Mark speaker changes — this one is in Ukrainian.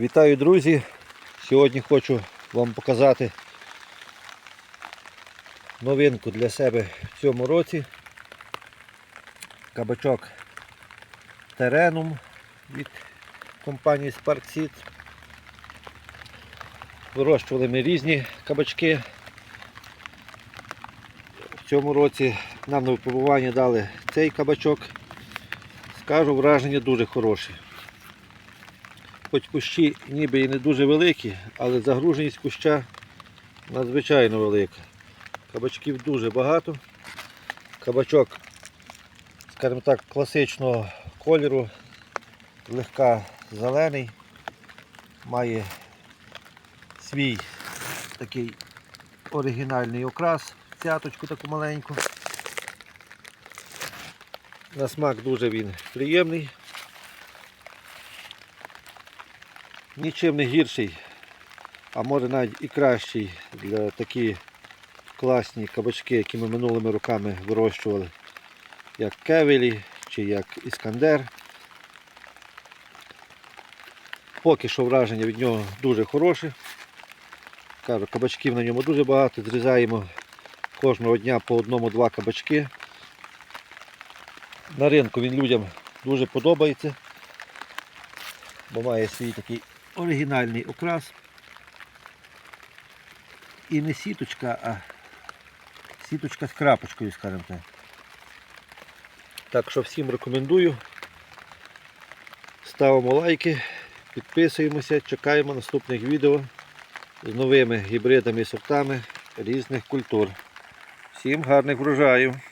Speaker 1: Вітаю, друзі! Сьогодні хочу вам показати новинку для себе в цьому році. Кабачок Теренум від компанії Spark. Вирощували ми різні кабачки. В цьому році нам на випробування дали цей кабачок. Скажу, враження дуже хороші. Хоч кущі ніби і не дуже великі, але загруженість куща надзвичайно велика. Кабачків дуже багато. Кабачок, скажімо так, класичного кольору, легка зелений, має свій такий оригінальний окрас, цяточку таку маленьку. На смак дуже він приємний. Нічим не гірший, а може навіть і кращий для такі класні кабачки, які ми минулими роками вирощували, як кевелі чи як іскандер. Поки що враження від нього дуже хороше. Кажу, кабачків на ньому дуже багато, зрізаємо кожного дня по одному-два кабачки. На ринку він людям дуже подобається, бо має свій такий оригінальний окрас. І не сіточка, а сіточка з крапочкою, скажімо так. Так що всім рекомендую. Ставимо лайки, підписуємося, чекаємо наступних відео з новими гібридами і сортами різних культур. Всім гарних врожаїв!